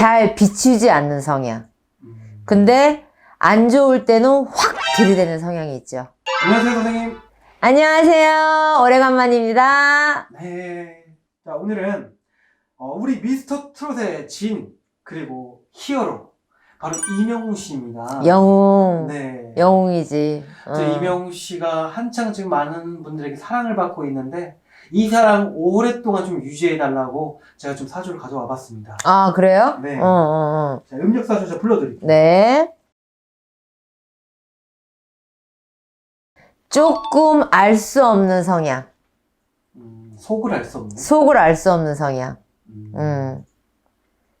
잘 비추지 않는 성향. 음. 근데 안 좋을 때는 확 들이대는 성향이 있죠. 안녕하세요, 선생님. 안녕하세요. 오래간만입니다. 네. 자, 오늘은 어, 우리 미스터 트롯의 진 그리고 히어로 바로 이명웅 씨입니다. 영웅. 네. 영웅이지. 어. 저 이명웅 씨가 한창 지금 많은 분들에게 사랑을 받고 있는데 이 사랑 오랫동안 좀 유지해 달라고 제가 좀 사주를 가져와 봤습니다. 아, 그래요? 네. 어, 어, 어. 자, 음력 사주 제가 불러드릴게요. 네. 조금 알 수 없는 성향. 음, 속을 알 수 없는. 속을 알 수 없는 성향. 음, 음.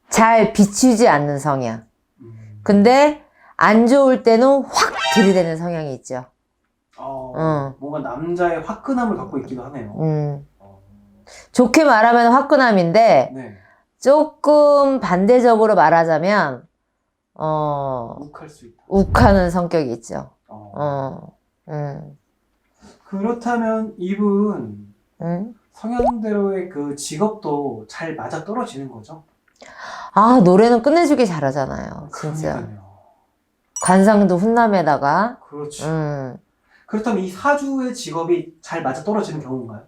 잘 비추지 않는 성향. 음. 근데 안 좋을 때는 확 들이대는 성향이 있죠. 어, 음. 뭔가 남자의 화끈함을 갖고 있기도 하네요. 음. 어, 좋게 말하면 화끈함인데 네. 조금 반대적으로 말하자면 어, 욱할 수 있다. 욱하는 성격이 있죠. 어. 어. 음. 그렇다면 이분 음. 성향대로의 그 직업도 잘 맞아 떨어지는 거죠? 아, 노래는 끝내주기 잘하잖아요. 진짜. 그러니까요. 관상도 훈남에다가 그렇죠. 음. 그렇다면 이 사주의 직업이 잘 맞아 떨어지는 경우인가요?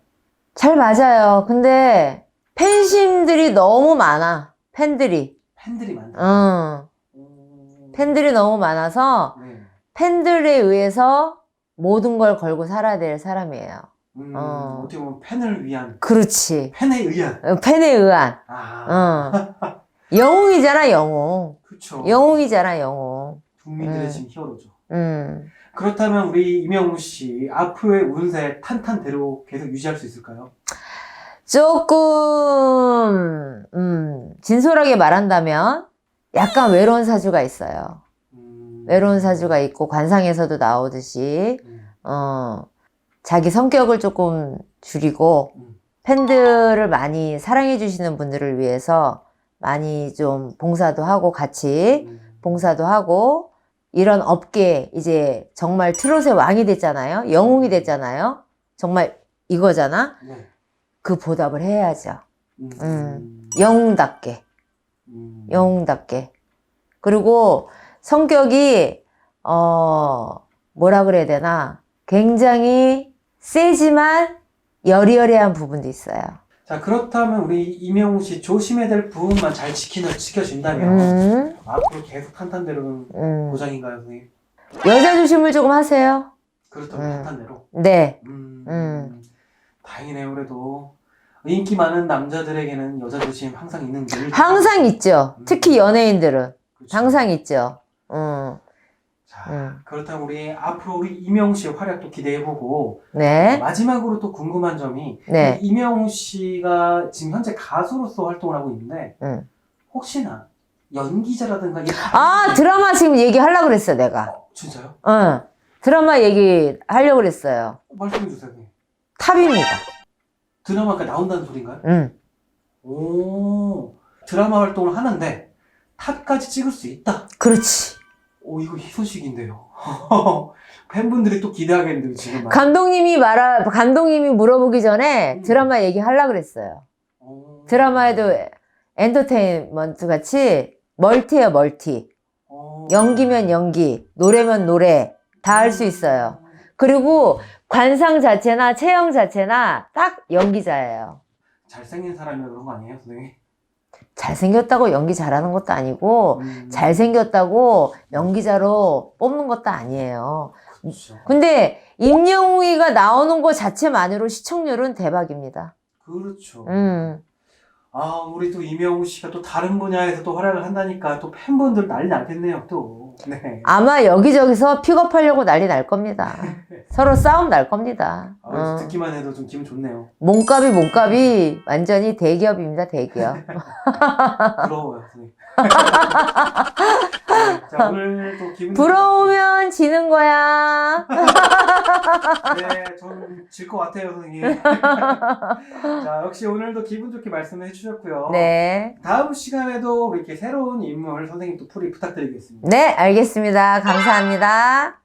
잘 맞아요. 근데 팬심들이 너무 많아. 팬들이. 팬들이 많다. 응. 오. 팬들이 너무 많아서 네. 팬들에 의해서 모든 걸 걸고 살아야 될 사람이에요. 음, 어. 어. 떻게 보면 팬을 위한 그렇지. 팬에 의한. 어, 팬에 의한. 아, 응. 영웅이잖아, 영웅. 그렇죠. 영웅이잖아, 영웅. 국민들의 음. 지금 히어로죠. 음. 그렇다면 우리 이명우 씨 앞으로의 운세 탄탄대로 계속 유지할 수 있을까요? 조금, 음, 진솔하게 말한다면 약간 외로운 사주가 있어요. 음. 외로운 사주가 있고 관상에서도 나오듯이 음. 어, 자기 성격을 조금 줄이고 음. 팬들을 많이 사랑해 주시는 분들을 위해서 많이 좀 봉사도 하고 같이 음. 봉사도 하고 이런 업계 이제 정말 트롯의 왕이 됐잖아요. 영웅이 됐잖아요. 정말 이거잖아. 네. 그 보답을 해야죠. 음. 음. 영웅답게. 음. 영웅답게. 그리고 성격이, 어, 뭐라 그래야 되나. 굉장히 세지만 여리여리한 부분도 있어요. 자 그렇다면 우리 이명우 씨 조심해야 될 부분만 잘 지키는 지켜준다면 음, 앞으로 계속 탄탄대로는 음. 보장인가요, 선생님? 여자 조심을 조금 하세요. 그렇다면 음. 탄탄대로. 네. 음. 음. 다행이네요, 그래도 인기 많은 남자들에게는 여자 조심 항상 있는 늘. 항상 있죠. 특히 연예인들은. 그렇죠. 항상 있죠. 음, 자, 음. 그렇다면 우리 앞으로 우리 이명우 씨의 활약도 기대해보고 네. 마지막으로 또 궁금한 점이 네. 이 이명우 씨가 지금 현재 가수로서 활동을 하고 있는데 음. 혹시나 연기자라든가 이 아, 드라마 지금 얘기하려고 그랬어, 내가. 어, 진짜요? 응. 드라마 얘기하려고 그랬어요. 말씀해 주세요. 선생님. 탑입니다. 드라마가 나온다는 소린가요? 응. 오 드라마 활동을 하는데 탑까지 찍을 수 있다. 그렇지. 오 이거 희소식인데요. 팬분들이 또 기대하겠는데요 지금. 감독님이 말아, 감독님이 물어보기 전에 음. 드라마 얘기하려고 그랬어요. 오. 드라마에도 엔터테인먼트 같이 멀티예요, 멀티. 오. 연기면 연기, 노래면 노래. 다 할 수 있어요. 그리고 관상 자체나 체형 자체나 딱 연기자예요. 잘생긴 사람이라 그런 거 아니에요, 선생님? 잘생겼다고 연기 잘하는 것도 아니고, 음. 잘생겼다고 연기자로 뽑는 것도 아니에요. 그렇죠. 근데 임영웅이가 나오는 것 자체만으로 시청률은 대박입니다. 그렇죠. 음. 아, 우리 또 이명우 씨가 또 다른 분야에서 또 활약을 한다니까 또 팬분들 난리 나겠네요, 또. 네. 아마 여기저기서 픽업하려고 난리 날 겁니다. 서로 싸움 날 겁니다. 아, 어. 듣기만 해도 좀 기분 좋네요. 몸값이 몸값이 완전히 대기업입니다, 대기업. 부러워요, 선생님. 네, 자, 오늘 또 기분 부러우면 지는 거야. 네, 저는 질 것 같아요, 선생님. 자, 역시 오늘도 기분 좋게 말씀을 해주셨고요. 네. 다음 시간에도 이렇게 새로운 인물 선생님 또 풀이 부탁드리겠습니다. 네, 알겠습니다. 감사합니다.